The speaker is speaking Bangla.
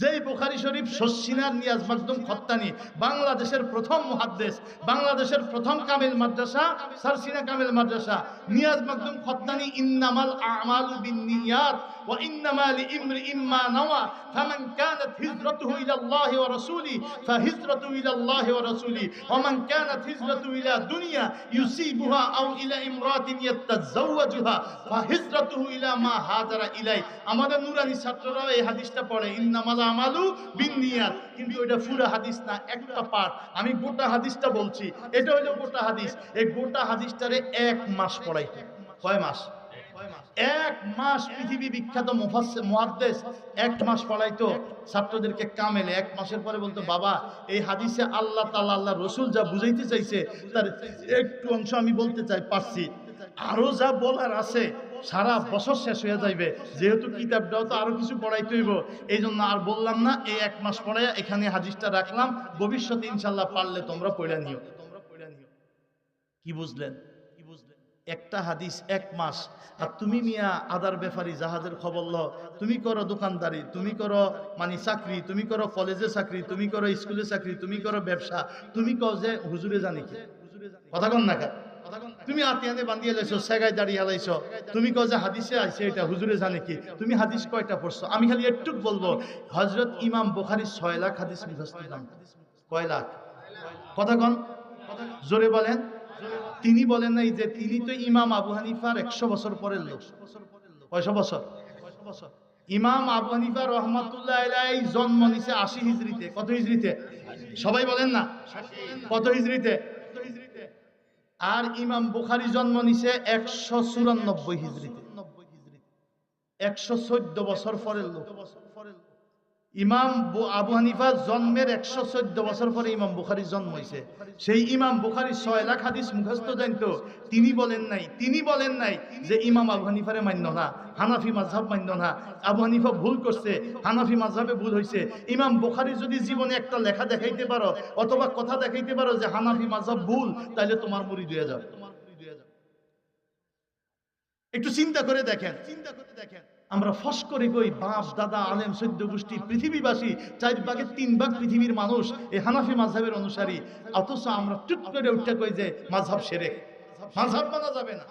যেই বুখারি শরীফ শশিনার নিয়াজ মাকদুম খত্তানি, বাংলাদেশের প্রথম মুহাদ্দেস, বাংলাদেশের প্রথম কামিল মাদ্রাসা, সারসিনা কামিল মাদ্রাসা, নিয়াজ মাকদুম খত্তানি, ইন্নামাল আমালু বিন্নিয়াত ওয়া ইন্নামা ইমরি ইম্মা নাওয়া, ফামান কানাত হিজরাতুহু ইলা আল্লাহি ওয়া রাসূলি ফাহিজরাতুহু ইলা আল্লাহি ওয়া রাসূলি। ওয়া মান কানাত হিজরাতুহু ইলা দুনিয়া, ইউসিবুহা আও ইলা ইমরাতিন ইয়াতাযাওয়াজুহা ফাহিজরাতুহু ইলা মা আমাদের নুরানি ছাত্ররা এই হাদিসটা পড়ে, ইন্নামাল আমালু বিন্নিয়াত। কিন্তু এটা পুরো হাদিস না, একটা পার্ট আমি গোটা হাদিসটা বলছি, এটা হলো গোটা হাদিস। এই গোটা হাদিসটারে এক মাস পড়াইতে কয় মাস? এক মাস পৃথিবী বিখ্যাত মুহাদ্দিস এক মাস পড়াইতো ছাত্রদেরকে কামেলে, এক মাসের পরে বলতো, বাবা, এই হাদিসে আল্লাহ তাআলা, আল্লাহ রসুল যা বুঝাইতে চাইছে, তার একটু অংশ আমি বলতে চাই, পারছি। আরও যা বলার আছে, সারা বছর শেষ হয়ে যাইবে। যেহেতু কিতাবটাও তো আরও কিছু পড়াইতে হইব এই জন্য আর বললাম না, এই এক মাস পড়াইয়া এখানে হাদিসটা রাখলাম। ভবিষ্যতে ইনশাল্লাহ পারলে তোমরা পড়ে নিও তোমরা পড়ে নিও। কি বুঝলেন? একটা হাদিস এক মাস। আর তুমি মিয়া, আদার ব্যাপারী, জাহাজের খবর ল তুমি করো দোকানদারি, তুমি করো মানে চাকরি, তুমি করো কলেজে চাকরি, তুমি করো স্কুলে চাকরি, তুমি করো ব্যবসা। তুমি কও যে হুজুরে জানি কি? কথা কন না? তুমি আতিয়ানে বান্ধিয়ে লাইছো সেগাই দাঁড়িয়ে লাইছো তুমি কও যে হাদিসে আইছে এটা হুজুরে জানে কি? তুমি হাদিস কয়টা পড়ছো? আমি খালি একটু বলব হজরত ইমাম বুখারী ছয় লাখ হাদিস মুখস্থ কয় লাখ? কথা কন? জোরে বলেন। তিনি বলেন নাই যে তিনি তো ইমাম আবু হানিফার একশো বছর পরের লোক। কয়শো বছর? ইমাম আবু হানিফা রহমাতুল্লাহ জন্ম নিছে আশি হিজড়িতে। কত হিজড়িতে? সবাই বলেন না। কত হিজড়িতে? আর ইমাম বুখারি জন্ম নিছে একশো চুরানব্বই হিজড়িতে। একশো চোদ্দ বছর পরের লোক। ইমাম আবু হানিফা জন্মের একশো চোদ্দ বছর পরে ইমাম বুখারির জন্ম হয়েছে। সেই ইমাম বুখারি ছয় লাখ হাদিস মুখস্থ জানতো। তিনি বলেন নাই, তিনি বলেন নাই যে ইমাম আবু হানিফারে মান্য না, হানাফি মাঝহাব মান্য না। আবু হানিফা ভুল করছে, হানাফি মাঝহাবে ভুল হয়েছে ইমাম বুখারি যদি জীবনে একটা লেখা দেখাইতে পারো, অথবা কথা দেখাইতে পারো যে হানাফি মাঝহাব ভুল তাহলে তোমার মুড়ি দিয়ে যাবে একটু চিন্তা করে দেখেন। চিন্তা করে দেখেন। আমরা ফস করে কই বাঁশ দাদা, আলেম, সৈদ্য গোষ্ঠী, পৃথিবীবাসী চার ভাগের তিন ভাগ পৃথিবীর মানুষ এই হানাফি মাঝাবের অনুসারী। অথচ আমরা টুট করে উঠতে কই যে মাঝাব সেরে মাঝাব মানা যাবে না।